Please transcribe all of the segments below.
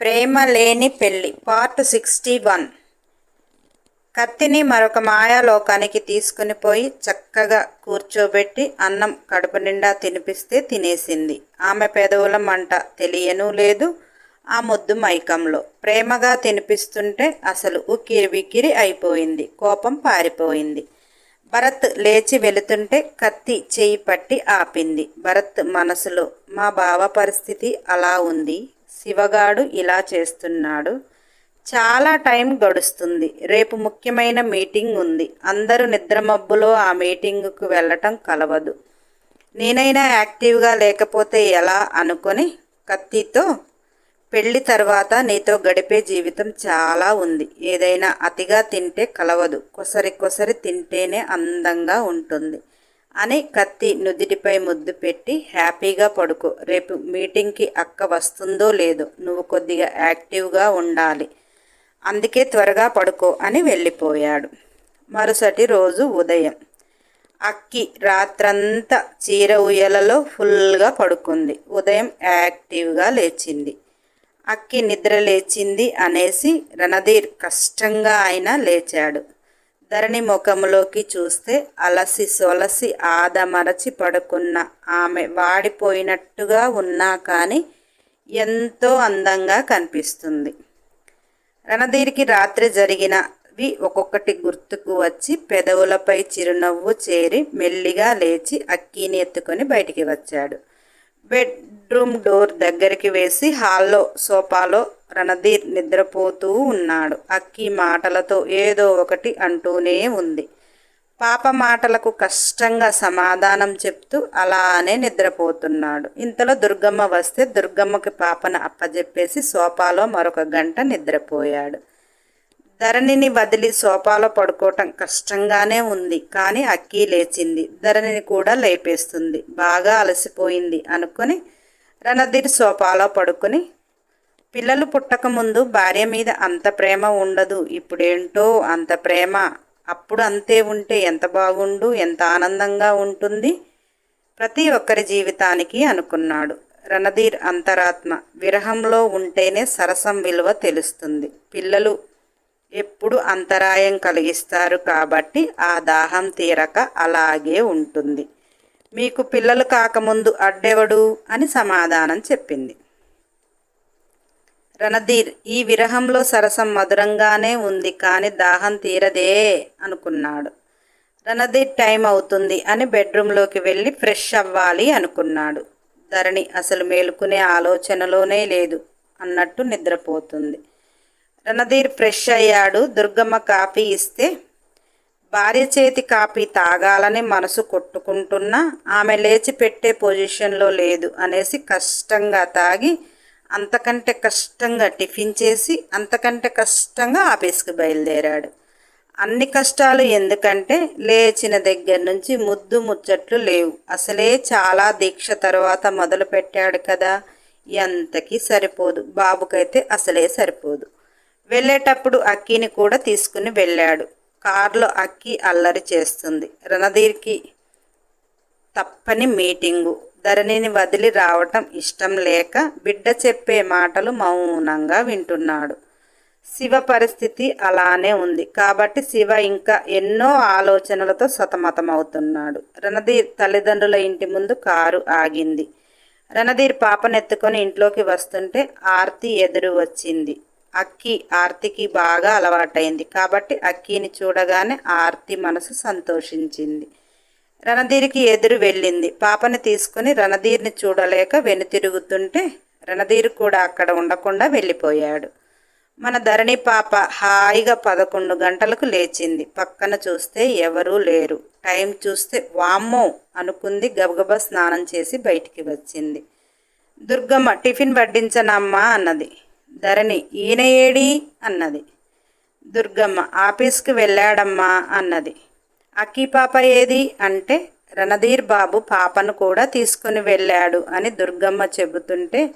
ప్రేమ లేని పెళ్ళి part sixty one. కత్తిని మరొక మాయాలోకానికి తీసుకుని పోయి చక్కగా కూర్చోబెట్టి అన్నం కడుపు నిండా తినిపిస్తే తినేసింది. ఆమె పెదవుల మంట తెలియను లేదు. ఆ ముద్దు మైకంలో. ప్రేమగా తినిపిస్తుంటే అసలు ఉక్కిరి విక్కిరి అయిపోయింది. కోపం పారిపోయింది. భరత్ లేచి వెళుతుంటే కత్తి చేయి పట్టి ఆపింది. భరత్ మనసులో మా బావ పరిస్థితి అలా ఉంది. శివగాడు ఇలా చేస్తున్నాడు. చాలా టైం గడుస్తుంది. రేపు ముఖ్యమైన మీటింగ్ ఉంది. అందరూ నిద్రమబ్బులో ఆ మీటింగుకు వెళ్ళటం కలవదు. నేనైనా యాక్టివ్గా లేకపోతే ఎలా అనుకొని కత్తితో పెళ్ళి తర్వాత నీతో గడిపే జీవితం చాలా ఉంది. ఏదైనా అతిగా తింటే కలవదు. కొసరి కొసరి తింటేనే అందంగా ఉంటుంది. అని కత్తి నుదిటిపై ముద్దు పెట్టి హ్యాపీగా పడుకో. రేపు మీటింగ్కి అక్క వస్తుందో లేదో నువ్వు కొద్దిగా యాక్టివ్గా ఉండాలి. అందుకే త్వరగా పడుకో అని వెళ్ళిపోయాడు. మరుసటి రోజు ఉదయం అక్కి రాత్రంతా చీర ఉయ్యలలో ఫుల్గా పడుకుంది. ఉదయం యాక్టివ్గా లేచింది. అక్కి నిద్ర లేచింది అనేసి రణధీర్ కష్టంగా అయినా లేచాడు. ధరణి ముఖంలోకి చూస్తే అలసి సొలసి ఆదమరచి పడుకున్న ఆమె వాడిపోయినట్టుగా ఉన్నా కానీ ఎంతో అందంగా కనిపిస్తుంది. రణధీర్కి రాత్రి జరిగినవి ఒక్కొక్కటి గుర్తుకు వచ్చి పెదవులపై చిరునవ్వు చేరి మెల్లిగా లేచి అక్కీని ఎత్తుకొని బయటికి వచ్చాడు. బెడ్రూమ్ డోర్ దగ్గరికి వేసి హాల్లో సోఫాలో రణధీర్ నిద్రపోతూ ఉన్నాడు. అక్కి మాటలతో ఏదో ఒకటి అంటూనే ఉంది. పాప మాటలకు కష్టంగా సమాధానం చెప్తూ అలానే నిద్రపోతున్నాడు. ఇంతలో దుర్గమ్మ వస్తే దుర్గమ్మకి పాపను అప్పజెప్పేసి సోఫాలో మరొక గంట నిద్రపోయాడు. ధరణిని వదిలి సోఫాలో పడుకోవటం కష్టంగానే ఉంది కానీ అక్కి లేచింది. ధరణిని కూడా లేపేస్తుంది. బాగా అలసిపోయింది అనుకుని రణధీర్ సోఫాలో పడుకుని పిల్లలు పుట్టకముందు భార్య మీద అంత ప్రేమ ఉండదు. ఇప్పుడేంటో అంత ప్రేమ. అప్పుడు అంతే ఉంటే ఎంత బాగుండు ఎంత ఆనందంగా ఉంటుంది? ప్రతి ఒక్కరి జీవితానికి అనుకున్నాడు. రణధీర్ అంతరాత్మ. విరహంలో ఉంటేనే సరసం విలువ తెలుస్తుంది. పిల్లలు ఎప్పుడు అంతరాయం కలిగిస్తారు కాబట్టి ఆ దాహం తీరక అలాగే ఉంటుంది. మీకు పిల్లలు కాకముందు అడ్డెవడు? అని సమాధానం చెప్పింది. రణధీర్ ఈ విరహంలో సరసం మధురంగానే ఉంది కానీ దాహం తీరదే అనుకున్నాడు. రణధీర్ టైం అవుతుంది అని బెడ్రూమ్లోకి వెళ్ళి ఫ్రెష్ అవ్వాలి అనుకున్నాడు. ధరణి అసలు మేలుకునే ఆలోచనలోనే లేదు అన్నట్టు నిద్రపోతుంది. రణధీర్ ఫ్రెష్ అయ్యాడు. దుర్గమ్మ కాఫీ ఇస్తే భార్య చేతి కాఫీ తాగాలని మనసు కొట్టుకుంటున్నా ఆమె లేచి పెట్టే పొజిషన్లో లేదు అనేసి కష్టంగా తాగి అంతకంటే కష్టంగా టిఫిన్ చేసి అంతకంటే కష్టంగా ఆఫీస్కి బయలుదేరాడు. అన్ని కష్టాలు ఎందుకంటే లేచిన దగ్గర నుంచి ముద్దు ముచ్చట్లు లేవు. అసలే చాలా దీక్ష తర్వాత మొదలు పెట్టాడు కదా ఎంతకీ సరిపోదు. బాబుకైతే అసలే సరిపోదు. వెళ్ళేటప్పుడు అక్కిని కూడా తీసుకుని వెళ్ళాడు. కారులో అక్కి అల్లరి చేస్తుంది. రణధీర్కి తప్పని మీటింగు. ధరణిని వదిలి రావటం ఇష్టం లేక బిడ్డ చెప్పే మాటలు మౌనంగా వింటున్నాడు. శివ పరిస్థితి అలానే ఉంది. కాబట్టి శివ ఇంకా ఎన్నో ఆలోచనలతో సతమతమవుతున్నాడు. రణధీర్ తల్లిదండ్రుల ఇంటి ముందు కారు ఆగింది. రణధీర్ పాపనెత్తుకొని ఇంట్లోకి వస్తుంటే ఆర్తి ఎదురు వచ్చింది. అక్కి ఆర్తికి బాగా అలవాటైంది. కాబట్టి అక్కిని చూడగానే ఆర్తి మనసు సంతోషించింది. రణధీర్కి ఎదురు వెళ్ళింది. పాపని తీసుకుని రణధీర్ని చూడలేక వెనుతిరుగుతుంటే రణధీర్ కూడా అక్కడ ఉండకుండా వెళ్ళిపోయాడు. మన ధరణి పాప హాయిగా పదకొండు గంటలకు లేచింది. పక్కన చూస్తే ఎవరూ లేరు. టైం చూస్తే వామ్మో అనుకుంది గబగబా స్నానం చేసి బయటికి వచ్చింది. దుర్గమ్మ టిఫిన్ వడ్డించనమ్మా అన్నది. ధరణి ఈయన ఏడి? అన్నది. దుర్గమ్మ ఆఫీస్కి వెళ్ళాడమ్మా అన్నది. అక్కి పాప ఏది? అంటే రణధీర్ బాబు పాపను కూడా తీసుకుని వెళ్ళాడు అని దుర్గమ్మ చెబుతుంటే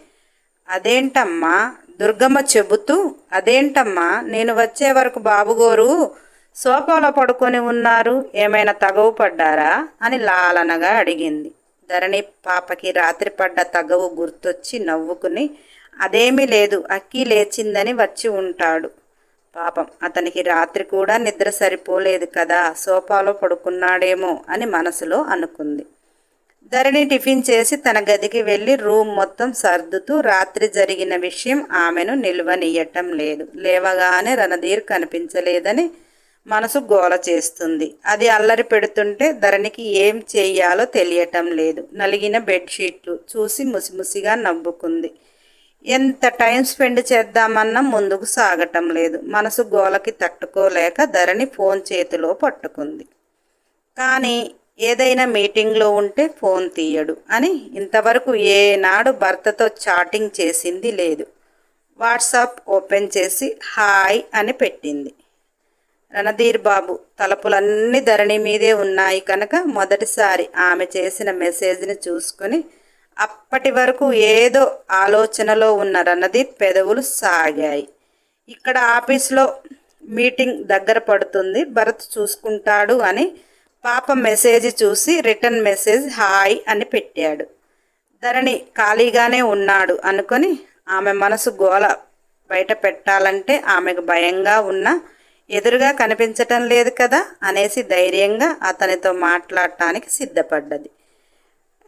అదేంటమ్మా? దుర్గమ్మ చెబుతూ అదేంటమ్మా? నేను వచ్చే వరకు బాబుగోరు సోఫాలో పడుకొని ఉన్నారు ఏమైనా తగవు పడ్డారా? అని లాలనగా అడిగింది. ధరణి పాపకి రాత్రి పడ్డ తగవు గుర్తొచ్చి నవ్వుకుని అదేమీ లేదు. అక్కి లేచిందని వచ్చి ఉంటాడు. పాపం అతనికి రాత్రి కూడా నిద్ర సరిపోలేదు కదా సోఫాలో పడుకున్నాడేమో అని మనసులో అనుకుంది. ధరణి టిఫిన్ చేసి తన గదికి వెళ్ళి రూమ్ మొత్తం సర్దుతూ రాత్రి జరిగిన విషయం ఆమెను నిల్వనియ్యటం లేదు. లేవగానే రణధీర్ కనిపించలేదని మనసు గోల చేస్తుంది. అది అల్లరి పెడుతుంటే ధరణికి ఏం చేయాలో తెలియటం లేదు. నలిగిన బెడ్షీట్లు చూసి ముసిముసిగా నవ్వుకుంది. ఎంత టైం స్పెండ్ చేద్దామన్నా ముందుకు సాగటం లేదు. మనసు గోలకి తట్టుకోలేక ధరణి ఫోన్ చేతిలో పట్టుకుంది. కానీ ఏదైనా మీటింగ్లో ఉంటే ఫోన్ తీయడు అని ఇంతవరకు ఏనాడు భర్తతో చాటింగ్ చేసింది లేదు. వాట్సాప్ ఓపెన్ చేసి హాయ్ అని పెట్టింది. రణధీర్ బాబు తలుపులన్నీ ధరణి మీదే ఉన్నాయి కనుక మొదటిసారి ఆమె చేసిన మెసేజ్ని చూసుకొని అప్పటి వరకు ఏదో ఆలోచనలో ఉన్న రణధీర్ పెదవులు సాగాయి. ఇక్కడ ఆఫీస్లో మీటింగ్ దగ్గర పడుతుంది భరత్ చూసుకుంటాడు అని పాప మెసేజ్ చూసి రిటర్న్ మెసేజ్ హాయ్ అని పెట్టాడు. ధరణి ఖాళీగానే ఉన్నాడు అనుకొని ఆమె మనసు గోల బయట పెట్టాలంటే ఆమెకు భయంగా ఉన్న ఎదురుగా కనిపించటం లేదు కదా అనేసి ధైర్యంగా అతనితో మాట్లాడటానికి సిద్ధపడ్డది.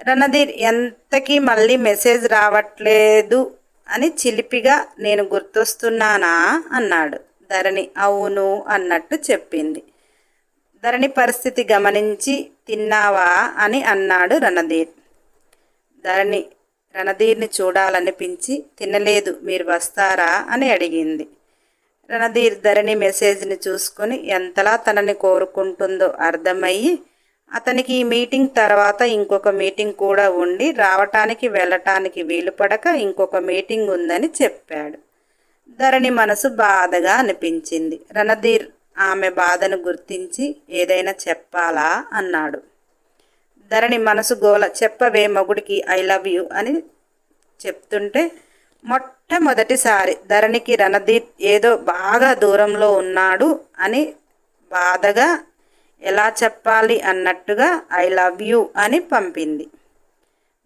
రణధీర్ ఎంతకీ మళ్ళీ మెసేజ్ రావట్లేదు అని చిలిపిగా నేను గుర్తొస్తున్నానా అన్నాడు. ధరణి అవును అన్నట్టు చెప్పింది. ధరణి పరిస్థితి గమనించి తిన్నావా అని అన్నాడు రణధీర్. ధరణి రణధీర్ని చూడాలనిపించి తినలేదు మీరు వస్తారా అని అడిగింది. రణధీర్ ధరణి మెసేజ్ని చూసుకొని ఎంతలా తనని కోరుకుంటుందో అర్థమయ్యి అతనికి ఈ మీటింగ్ తర్వాత ఇంకొక మీటింగ్ కూడా ఉండి రావటానికి వెళ్ళటానికి వీలు పడక ఇంకొక మీటింగ్ ఉందని చెప్పాడు. ధరణి మనసు బాధగా అనిపించింది. రణధీర్ ఆమె బాధను గుర్తించి ఏదైనా చెప్పాలా? అన్నాడు. ధరణి మనసు గోల చెప్పవే మగుడికి ఐ లవ్ యూ అని చెప్తుంటే మొట్టమొదటిసారి ధరణికి రణధీర్ ఏదో బాగా దూరంలో ఉన్నాడు అని బాధగా ఎలా చెప్పాలి అన్నట్టుగా ఐ లవ్ యూ అని పంపింది.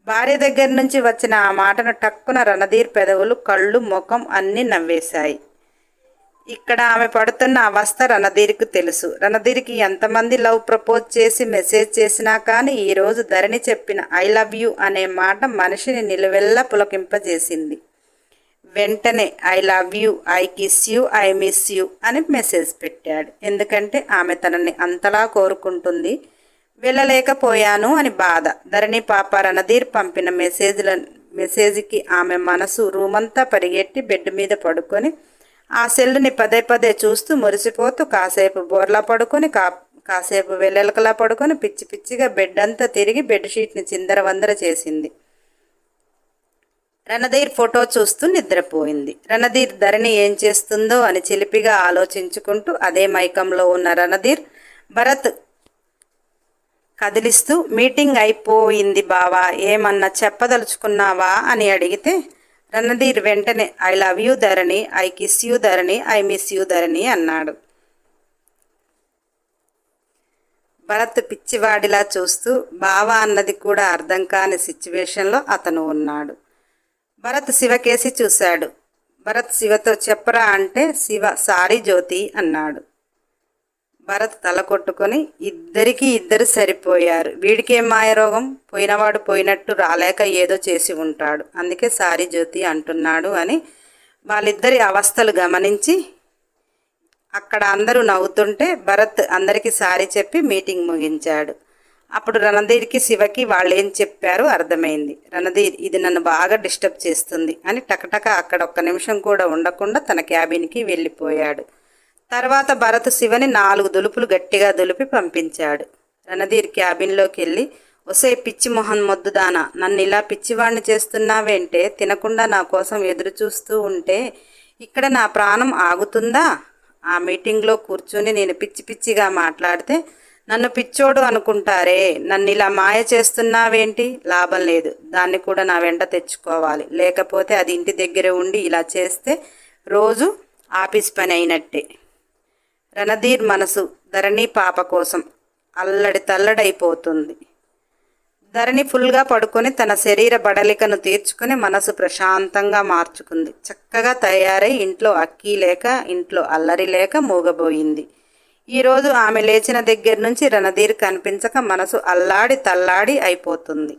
భార్య దగ్గర నుంచి వచ్చిన ఆ మాటను టక్కున రణధీర్ పెదవులు కళ్ళు ముఖం అన్నీ నవ్వేశాయి. ఇక్కడ ఆమె పడుతున్న అవస్థ రణధీర్కు తెలుసు. రణధీర్కి ఎంతమంది లవ్ ప్రపోజ్ చేసి మెసేజ్ చేసినా కానీ ఈరోజు ధరణి చెప్పిన ఐ లవ్ యూ అనే మాట మనిషిని నిలువెల్లా పులకింపజేసింది. వెంటనే I love you I kiss you I miss you అని మెసేజ్ పెట్టాడు. ఎందుకంటే ఆమె తనని అంతలా కోరుకుంటుంది. వెళ్ళలేకపోయాను అని బాధ. ధరణి పాప రణధీర్ పంపిన మెసేజ్ల మెసేజ్కి ఆమె మనసు రూమంతా పరిగెట్టి బెడ్ మీద పడుకొని ఆ సెల్లుని పదే పదే చూస్తూ మురిసిపోతూ కాసేపు బోర్లా పడుకొని కా కాసేపు వెల్లెలకలా పడుకొని పిచ్చి పిచ్చిగా బెడ్ అంతా తిరిగి బెడ్షీట్ని చిందరవందర చేసింది. రణధీర్ ఫోటో చూస్తూ నిద్రపోయింది. రణధీర్ ధరణి ఏం చేస్తుందో అని చిలిపిగా ఆలోచించుకుంటూ అదే మైకంలో ఉన్న రణధీర్ భరత్ కదిలిస్తూ మీటింగ్ అయిపోయింది బావా ఏమన్నా చెప్పదలుచుకున్నావా? అని అడిగితే రణధీర్ వెంటనే I love you Dharani I kiss you Dharani I miss you Dharani అన్నాడు. భరత్ పిచ్చివాడిలా చూస్తూ బావా అన్నది కూడా అర్థం కాని సిచ్యువేషన్లో అతను ఉన్నాడు. భరత్ శివకేసి చూశాడు. భరత్ శివతో చెప్పరా అంటే శివ సారీ జ్యోతి అన్నాడు. భరత్ తల కొట్టుకొని ఇద్దరికి ఇద్దరు సరిపోయారు. వీడికేం మాయరోగం? పోయినవాడు పోయినట్టు రాలేక ఏదో చేసి ఉంటాడు. అందుకే సారీ జ్యోతి అంటున్నాడు అని వాళ్ళిద్దరి అవస్థలు గమనించి అక్కడ అందరూ నవ్వుతుంటే భరత్ అందరికీ సారీ చెప్పి మీటింగ్ ముగించాడు. అప్పుడు రణధీర్కి శివకి వాళ్ళు ఏం చెప్పారో అర్థమైంది. రణధీర్ ఇది నన్ను బాగా డిస్టర్బ్ చేస్తుంది అని టకటక అక్కడ ఒక్క నిమిషం కూడా ఉండకుండా తన క్యాబిన్కి వెళ్ళిపోయాడు. తర్వాత భరత్ శివని నాలుగు దులుపులు గట్టిగా దులిపి పంపించాడు. రణధీర్ క్యాబిన్లోకి వెళ్ళి ఒసే పిచ్చి మొహన్ మొద్దుదానా నన్ను ఇలా పిచ్చివాణ్ణి చేస్తున్నావేంటే తినకుండా నా కోసం ఎదురు చూస్తూ ఉంటే ఇక్కడ నా ప్రాణం ఆగుతుందా? ఆ మీటింగ్లో కూర్చుని నేను పిచ్చి పిచ్చిగా మాట్లాడితే నన్ను పిచ్చోడు అనుకుంటారే నన్ను ఇలా మాయ చేస్తున్నావేంటి? లాభం లేదు. దాన్ని కూడా నా వెంట తెచ్చుకోవాలి. లేకపోతే అది ఇంటి దగ్గర ఉండి ఇలా చేస్తే రోజు ఆఫీస్ పని అయినట్టే. రణధీర్ మనసు ధరణి పాప కోసం అల్లడి తల్లడైపోతుంది. ధరణి ఫుల్గా పడుకొని తన శరీర బడలికను తీర్చుకొని మనసు ప్రశాంతంగా మార్చుకుంది. చక్కగా తయారై ఇంట్లో అక్కీ లేక ఇంట్లో అల్లరి లేక మూగబోయింది. ఈరోజు ఆమె లేచిన దగ్గర నుంచి రణధీర్ కనిపించక మనసు అల్లాడి తల్లాడి అయిపోతుంది.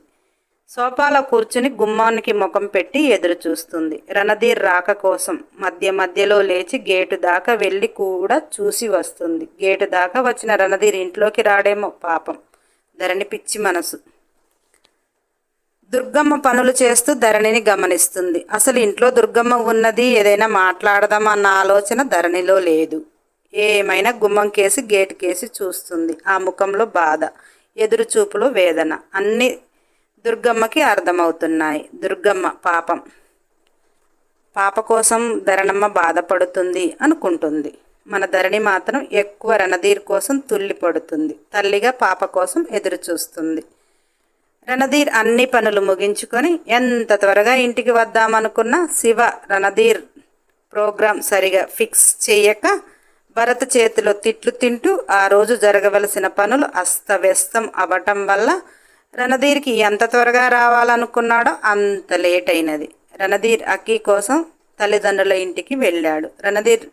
సోఫాలో కూర్చుని గుమ్మానికి ముఖం పెట్టి ఎదురు చూస్తుంది రణధీర్ రాక కోసం మధ్య మధ్యలో లేచి గేటు దాకా వెళ్ళి కూడా చూసి వస్తుంది. గేటు దాకా వచ్చిన రణధీర్ ఇంట్లోకి రాడేమో పాపం. ధరణి పిచ్చి మనసు. దుర్గమ్మ పనులు చేస్తూ ధరణిని గమనిస్తుంది. అసలు ఇంట్లో దుర్గమ్మ ఉన్నది ఏదైనా మాట్లాడదామన్న ఆలోచన ధరణిలో లేదు. ఏమైనా గుమ్మం కేసి గేటు కేసి చూస్తుంది. ఆ ముఖంలో బాధ ఎదురు చూపులో వేదన. అన్ని దుర్గమ్మకి అర్థమవుతున్నాయి. దుర్గమ్మ పాపం. పాప కోసం ధరణమ్మ బాధపడుతుంది అనుకుంటుంది. మన ధరణి మాత్రం ఎక్కువ రణధీర్ కోసం తుల్లి పడుతుంది. తల్లిగా పాప కోసం ఎదురు చూస్తుంది రణధీర్ అన్ని పనులు ముగించుకొని ఎంత త్వరగా ఇంటికి వద్దామనుకున్న శివ రణధీర్ ప్రోగ్రాం సరిగా ఫిక్స్ చేయక భరత్ చేతిలో తిట్లు తింటూ ఆ రోజు జరగవలసిన పనులు అస్తవ్యస్తం అవ్వటం వల్ల రణధీర్కి ఎంత త్వరగా రావాలనుకున్నాడో అంత లేట్ అయినది. రణధీర్ అక్కి కోసం తల్లిదండ్రుల ఇంటికి వెళ్ళాడు. రణధీర్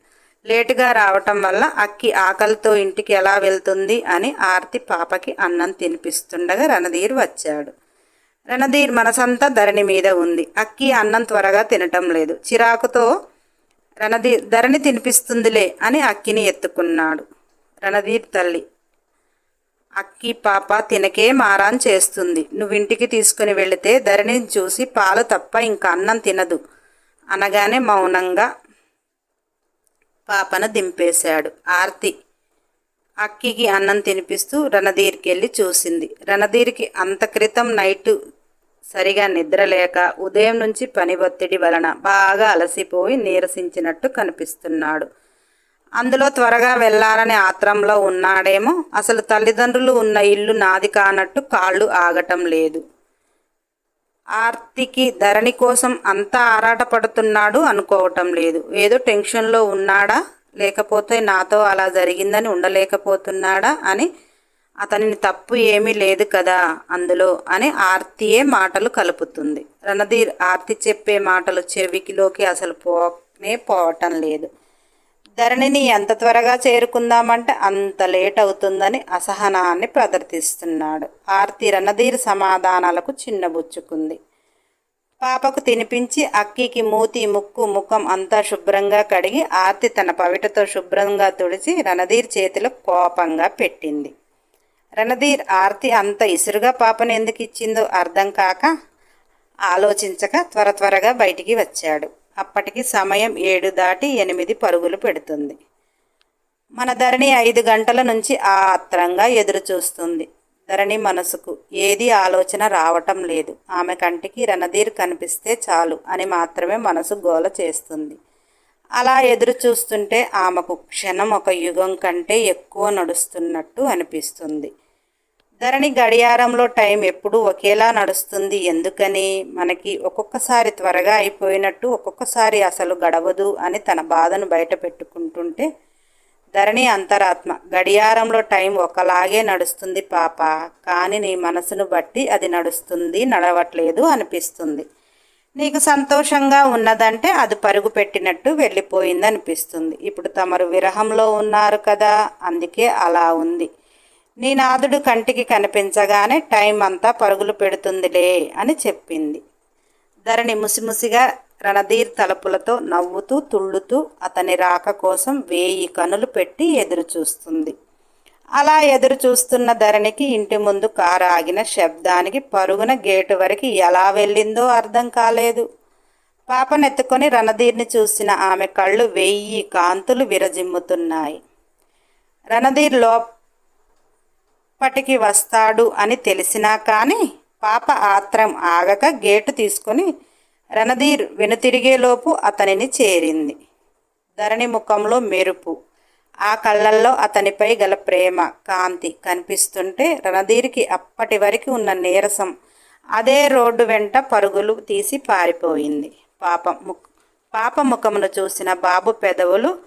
లేటుగా రావటం వల్ల అక్కి ఆకలితో ఇంటికి ఎలా వెళ్తుంది అని ఆర్తి పాపకి అన్నం తినిపిస్తుండగా రణధీర్ వచ్చాడు. రణధీర్ మనసంతా ధరణి మీద ఉంది. అక్కి అన్నం త్వరగా తినటం లేదు. చిరాకుతో రణధీ ధరణి తినిపిస్తుందిలే అని అక్కిని ఎత్తుకున్నాడు. రణధీర్ తల్లి అక్కి పాప తినకే మారాన్ చేస్తుంది. నువ్వు ఇంటికి తీసుకుని వెళితే ధరణిని చూసి పాలు తప్ప ఇంకా అన్నం తినదు. అనగానే మౌనంగా పాపను దింపేశాడు. ఆర్తి అక్కికి అన్నం తినిపిస్తూ రణధీర్కి వెళ్ళి చూసింది. రణధీర్కి అంత క్రితం నైటు సరిగా నిద్రలేక ఉదయం నుంచి పని ఒత్తిడి వలన బాగా అలసిపోయి నీరసించినట్టు కనిపిస్తున్నాడు. అందులో త్వరగా వెళ్ళాలనే ఆత్రంలో ఉన్నాడేమో. అసలు తల్లిదండ్రులు ఉన్న ఇల్లు నాది కానట్టు కాళ్ళు ఆగటం లేదు. ఆర్తికి ధరణి కోసం అంతా ఆరాటపడుతున్నాడు అనుకోవటం లేదు. ఏదో టెన్షన్లో ఉన్నాడా? లేకపోతే నాతో అలా జరిగిందని ఉండలేకపోతున్నాడా అని అతనిని తప్పు ఏమీ లేదు కదా అందులో అని ఆర్తియే మాటలు కలుపుతుంది. రణధీర్ ఆర్తి చెప్పే మాటలు చెవికిలోకి అసలు పోనే పోవటం లేదు. ధరణిని ఎంత త్వరగా చేరుకుందామంటే అంత లేట్ అవుతుందని అసహనాన్ని ప్రదర్శిస్తున్నాడు. ఆర్తి రణధీర్ సమాధానాలకు చిన్నబుచ్చుకుంది. పాపకు తినిపించి అక్కికి మూతి ముక్కు ముఖం అంతా శుభ్రంగా కడిగి ఆర్తి తన పవిటతో శుభ్రంగా తుడిచి రణధీర్ చేతిలో కోపంగా పెట్టింది. రణధీర్ ఆర్తి అంత ఇసురుగా పాపను ఎందుకు ఇచ్చిందో అర్థం కాక ఆలోచించక త్వర త్వరగా బయటికి వచ్చాడు. అప్పటికి సమయం ఏడు దాటి ఎనిమిది పరుగులు పెడుతుంది. మన ధరణి ఐదు గంటల నుంచి ఆత్రంగా ఎదురు చూస్తుంది ధరణి మనసుకు ఏది ఆలోచన రావటం లేదు. ఆమె కంటికి రణధీర్ కనిపిస్తే చాలు అని మాత్రమే మనసు గోల చేస్తుంది. అలా ఎదురు చూస్తుంటే ఆమెకు క్షణం ఒక యుగం కంటే ఎక్కువ నడుస్తున్నట్టు అనిపిస్తుంది. ధరణి గడియారంలో టైం ఎప్పుడూ ఒకేలా నడుస్తుంది. ఎందుకని? మనకి ఒక్కొక్కసారి త్వరగా అయిపోయినట్టు ఒక్కొక్కసారి అసలు గడవదు అని తన బాధను బయట పెట్టుకుంటుంటే ధరణి అంతరాత్మ. గడియారంలో టైం ఒకలాగే నడుస్తుంది పాప. కానీ నీ మనసును బట్టి అది నడుస్తుంది నడవట్లేదు అనిపిస్తుంది. నీకు సంతోషంగా ఉన్నదంటే అది పరుగు పెట్టినట్టు వెళ్ళిపోయింది అనిపిస్తుంది. ఇప్పుడు తమరు విరహంలో ఉన్నారు కదా అందుకే అలా ఉంది. నీ నాదుడు కంటికి కనిపించగానే టైం అంతా పరుగులు పెడుతుందిలే అని చెప్పింది. ధరణి ముసిముసిగా రణధీర్ తలుపులతో నవ్వుతూ తుళ్ళుతూ అతని రాక కోసం వేయి కనులు పెట్టి ఎదురు చూస్తుంది అలా ఎదురు చూస్తున్న ధరణికి ఇంటి ముందు కారు ఆగిన శబ్దానికి పరుగున గేటు వరకు ఎలా వెళ్ళిందో అర్థం కాలేదు. పాపనెత్తుకొని రణధీర్ని చూసిన ఆమె కళ్ళు వెయ్యి కాంతులు విరజిమ్ముతున్నాయి. రణధీర్ లోపటికి వస్తాడు అని తెలిసినా కానీ పాప ఆత్రం ఆగక గేటు తీసుకొని రణధీర్ వెనుతిరిగేలోపు అతనిని చేరింది. ధరణి ముఖంలో మెరుపు. ఆ కళ్ళల్లో అతనిపై గల ప్రేమ కాంతి కనిపిస్తుంటే రణధీర్కి అప్పటి వరకు ఉన్న నీరసం అదే రోడ్డు వెంట పరుగులు తీసి పారిపోయింది. పాప ముఖ పాప ముఖమును చూసిన బాబు పెదవులు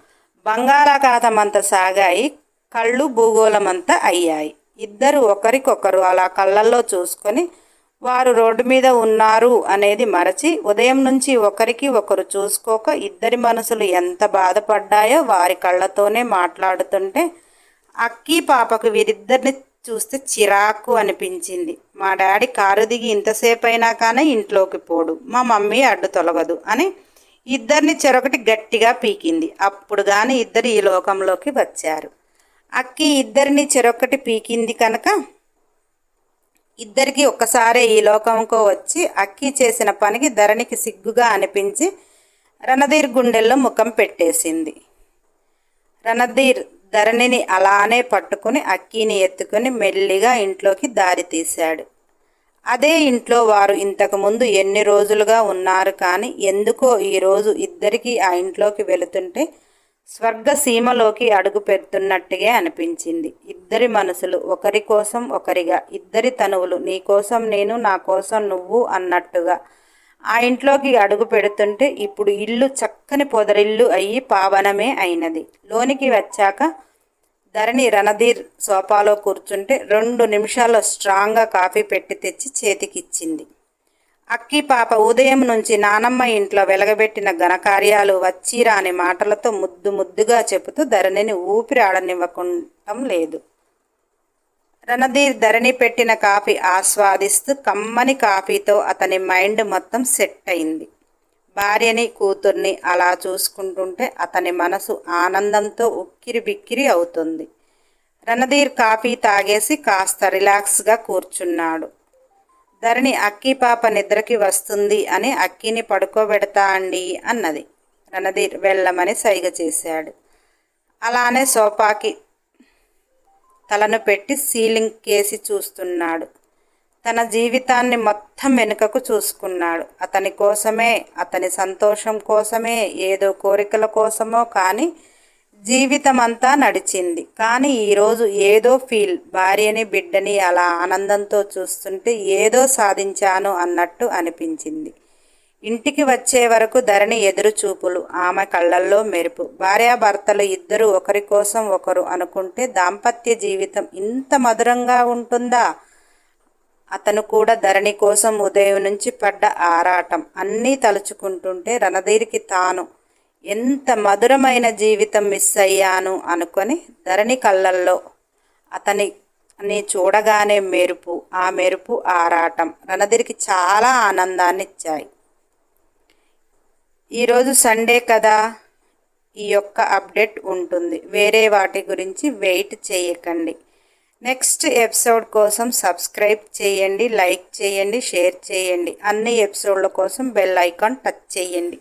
బంగాళాఖాతమంత సాగాయి కళ్ళు భూగోళమంతా అయ్యాయి. ఇద్దరు ఒకరికొకరు అలా కళ్ళల్లో చూసుకొని వారు రోడ్డు మీద ఉన్నారు అనేది మరచి ఉదయం నుంచి ఒకరికి ఒకరు చూసుకోక ఇద్దరి మనసులు ఎంత బాధపడ్డాయో వారి కళ్ళతోనే మాట్లాడుతుంటే అక్కీ పాపకు వీరిద్దరిని చూస్తే చిరాకు అనిపించింది. మా డాడీ కారు దిగి ఇంతసేపు అయినా కానీ ఇంట్లోకి పోడు మా మమ్మీ అడ్డు తొలగదు అని ఇద్దరిని చెరొకటి గట్టిగా పీకింది. అప్పుడు కానీ ఇద్దరు ఈ లోకంలోకి వచ్చారు. అక్కి ఇద్దరిని చెరొకటి పీకింది కనుక ఇద్దరికి ఒక్కసారే ఈ లోకంకో వచ్చి అక్కి చేసిన పనికి ధరణికి సిగ్గుగా అనిపించి రణధీర్ గుండెల్లో ముఖం పెట్టేసింది. రణధీర్ ధరణిని అలానే పట్టుకుని అక్కీని ఎత్తుకుని మెల్లిగా ఇంట్లోకి దారి తీశాడు. అదే ఇంట్లో వారు ఇంతకుముందు ఎన్ని రోజులుగా ఉన్నారు కానీ ఎందుకో ఈరోజు ఇద్దరికి ఆ ఇంట్లోకి వెళుతుంటే స్వర్గసీమలోకి అడుగు పెడుతున్నట్టుగా అనిపించింది. ఇద్దరి మనసులు ఒకరి కోసం ఒకరిగా ఇద్దరి తనువులు నీ కోసం నేను నా కోసం నువ్వు అన్నట్టుగా. ఆ ఇంట్లోకి అడుగు పెడుతుంటే ఇప్పుడు ఇల్లు చక్కని పొదరిల్లు అయ్యి పావనమే అయినది. లోనికి వచ్చాక ధరణి రణధీర్ సోఫాలో కూర్చుంటే రెండు నిమిషాల్లో స్ట్రాంగ్గా కాఫీ పెట్టి తెచ్చి చేతికిచ్చింది. అక్కి పాప ఉదయం నుంచి నానమ్మ ఇంట్లో వెలగబెట్టిన ఘనకార్యాలు వచ్చిరా అనే మాటలతో ముద్దు ముద్దుగా చెబుతూ ధరణిని ఊపిరి ఆడనివ్వకుండం లేదు. రణధీర్ ధరణి పెట్టిన కాఫీ ఆస్వాదిస్తూ కమ్మని కాఫీతో అతని మైండ్ మొత్తం సెట్ అయింది. భార్యని కూతుర్ని అలా చూసుకుంటుంటే అతని మనసు ఆనందంతో ఉక్కిరి బిక్కిరి అవుతుంది. రణధీర్ కాఫీ తాగేసి కాస్త రిలాక్స్గా కూర్చున్నాడు. ధరణి అక్కి పాప నిద్రకి వస్తుంది అని అక్కిని పడుకోబెడతా అండి అన్నది. రణధీర్ వెళ్ళమని సైగ చేశాడు. అలానే సోఫాకి తలను పెట్టి సీలింగ్ కేసి చూస్తున్నాడు. తన జీవితాన్ని మొత్తం వెనుకకు చూసుకున్నాడు. అతని కోసమే అతని సంతోషం కోసమే ఏదో కోరికల కోసమో కానీ జీవితం అంతా నడిచింది. కానీ ఈరోజు ఏదో ఫీల్. భార్యని బిడ్డని అలా ఆనందంతో చూస్తుంటే ఏదో సాధించాను అన్నట్టు అనిపించింది. ఇంటికి వచ్చే వరకు ధరణి ఎదురు చూపులు ఆమె కళ్ళల్లో మెరుపు. భార్యాభర్తలు ఇద్దరు ఒకరి కోసం ఒకరు అనుకుంటే దాంపత్య జీవితం ఇంత మధురంగా ఉంటుందా? అతను కూడా ధరణి కోసం ఉదయం నుంచి పడ్డ ఆరాటం. అన్నీ తలుచుకుంటుంటే రణధీరికి తాను ఎంత మధురమైన జీవితం మిస్ అయ్యాను అనుకొని ధరణి కళ్ళల్లో అతని అని చూడగానే మెరుపు ఆ మెరుపు ఆరాటం రణధీరికి చాలా ఆనందాన్ని ఇచ్చాయి ఈరోజు సండే కదా? ఈ యొక్క అప్డేట్ ఉంటుంది. వేరే వాటి గురించి వెయిట్ చేయకండి. నెక్స్ట్ ఎపిసోడ్ కోసం సబ్స్క్రైబ్ చేయండి లైక్ చేయండి షేర్ చేయండి. అన్ని ఎపిసోడ్ల కోసం బెల్ ఐకాన్ టచ్ చేయండి.